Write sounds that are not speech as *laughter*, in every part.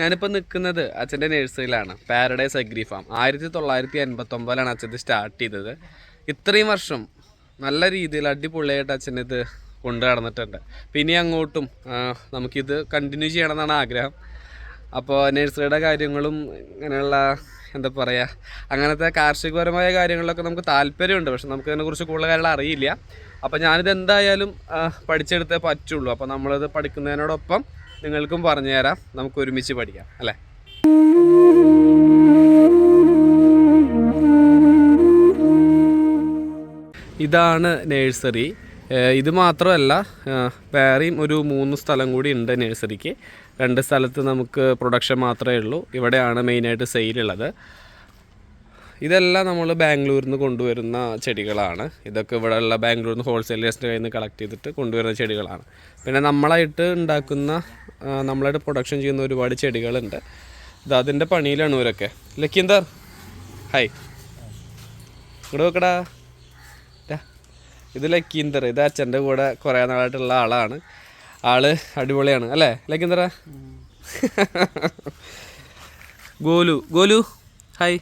ഞാനിപ്പോൾ നിൽക്കുന്നത് അച്ഛന്റെ നഴ്സറിയിലാണ് പാരഡൈസ് അഗ്രി ഫാം ആയിരത്തി തൊള്ളായിരത്തി എൺപത്തൊമ്പതിലാണ് അച്ഛൻ സ്റ്റാർട്ട് ചെയ്തത്. ഇത്രയും വർഷം നല്ല രീതിയിൽ അടിപൊളിയായിട്ട് അച്ഛനിത് കൊണ്ടു നടന്നിട്ടുണ്ട്. പിന്നെ അങ്ങോട്ടും നമുക്കിത് കണ്ടിന്യൂ ചെയ്യണമെന്നാണ് ആഗ്രഹം. അപ്പോൾ നഴ്സറിയുടെ കാര്യങ്ങളും ഇങ്ങനെയുള്ള എന്താ പറയുക അങ്ങനത്തെ കാർഷികപരമായ കാര്യങ്ങളിലൊക്കെ നമുക്ക് താല്പര്യമുണ്ട്. പക്ഷെ നമുക്ക് ഇതിനെക്കുറിച്ച് കൂടുതൽ കാര്യങ്ങൾ അറിയില്ല. അപ്പോൾ ഞാനിത് എന്തായാലും പഠിച്ചെടുത്തേ പറ്റുള്ളൂ. അപ്പോൾ നമ്മളിത് പഠിക്കുന്നതിനോടൊപ്പം നിങ്ങൾക്കും പറഞ്ഞു തരാം. നമുക്ക് ഒരുമിച്ച് പഠിക്കാം അല്ലേ? ഇതാണ് നേഴ്സറി. ഇത് മാത്രമല്ല വേറെയും ഒരു മൂന്ന് സ്ഥലം കൂടി ഉണ്ട് നേഴ്സറിക്ക്. രണ്ട് സ്ഥലത്ത് നമുക്ക് പ്രൊഡക്ഷൻ മാത്രമേ ഉള്ളൂ. ഇവിടെയാണ് മെയിനായിട്ട് സെയിലുള്ളത് ഇതെല്ലാം നമ്മൾ ബാംഗ്ലൂരിൽ നിന്ന് കൊണ്ടുവരുന്ന ചെടികളാണ്. ഇതൊക്കെ ഇവിടെയുള്ള ബാംഗ്ലൂരിൽ നിന്ന് ഹോൾസെയിലേഴ്സിന്റെ കയ്യിൽ നിന്ന് കളക്ട് ചെയ്തിട്ട് കൊണ്ടുവരുന്ന ചെടികളാണ്. പിന്നെ നമ്മളായിട്ട് ഉണ്ടാക്കുന്ന നമ്മളായിട്ട് പ്രൊഡക്ഷൻ ചെയ്യുന്ന ഒരുപാട് ചെടികളുണ്ട്. ഇത് അതിന്റെ പണിയിലാണ് ഇവരൊക്കെ. ലക്കിന്ദർ ഹായ് ഇവിടെ നോക്കടാ. ഇത് ലക്കീന്ദർ. ഇത് അച്ഛന്റെ കൂടെ കുറേ നാളായിട്ടുള്ള ആളാണ്. ആൾ അടിപൊളിയാണ്. അല്ലേ ലക്കീന്ദറ? *laughs* ഗോലു. ഗോലു ഹായ്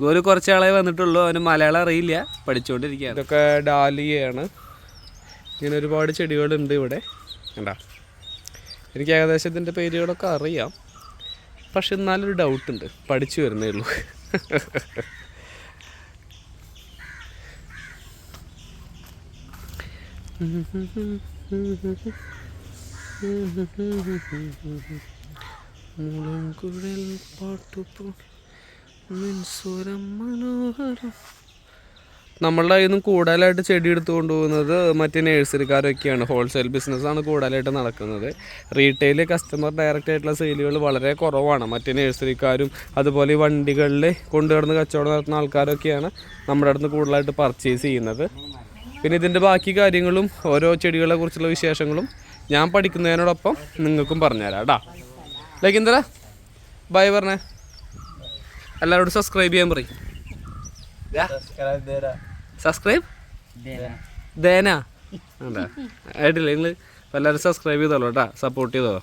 ഗോലു കുറച്ച് ആളെ വന്നിട്ടുള്ളൂ. അവന് മലയാളം അറിയില്ല. പഠിച്ചുകൊണ്ടിരിക്കുകയാണ് ഇതൊക്കെ ഡാലിയാണ് ഇങ്ങനെ ഒരുപാട് ചെടികളുണ്ട് ഇവിടെ. കണ്ടാ? എനിക്ക് ഏകദേശം ഇതിന്റെ പേരുകളൊക്കെ അറിയാം. പക്ഷെ എന്നാലൊരു ഡൗട്ടുണ്ട് പഠിച്ചു വരുന്നേ ഉള്ളൂ. മുളങ്കുഴൽ പാട്ടുപോ മിൻസുരം മനോഹരം. നമ്മളുടെ കയ്യിൽ നിന്നും കൂടുതലായിട്ട് ചെടി എടുത്തു കൊണ്ടുപോകുന്നത് മറ്റ് നേഴ്സറിക്കാരൊക്കെയാണ്. ഹോൾസെയിൽ ബിസിനസ്സാണ് കൂടുതലായിട്ട് നടക്കുന്നത്. റീറ്റെയിൽ കസ്റ്റമർ ഡയറക്റ്റ് ആയിട്ടുള്ള സെയിലുകൾ വളരെ കുറവാണ്. മറ്റ് നേഴ്സറിക്കാരും അതുപോലെ ഈ വണ്ടികളിൽ കൊണ്ടുവരുന്ന കച്ചവടം നടത്തുന്ന ആൾക്കാരൊക്കെയാണ് നമ്മുടെ അടുത്ത് കൂടുതലായിട്ട് പർച്ചേസ് ചെയ്യുന്നത്. പിന്നെ ഇതിന്റെ ബാക്കി കാര്യങ്ങളും ഓരോ ചെടികളെ കുറിച്ചുള്ള വിശേഷങ്ങളും ഞാൻ പഠിക്കുന്നതിനോടൊപ്പം നിങ്ങൾക്കും പറഞ്ഞുതരാം കേട്ടാ ലൈക്ക് എന്താ ബൈ പറഞ്ഞേ. എല്ലാവരോടും സബ്സ്ക്രൈബ് ചെയ്യാൻ പറയും. സബ്സ്ക്രൈബ് ദേന. ആയിട്ടില്ല? നിങ്ങൾ എല്ലാവരും സബ്സ്ക്രൈബ് ചെയ്തോളൂ കേട്ടോ. സപ്പോർട്ട് ചെയ്തോ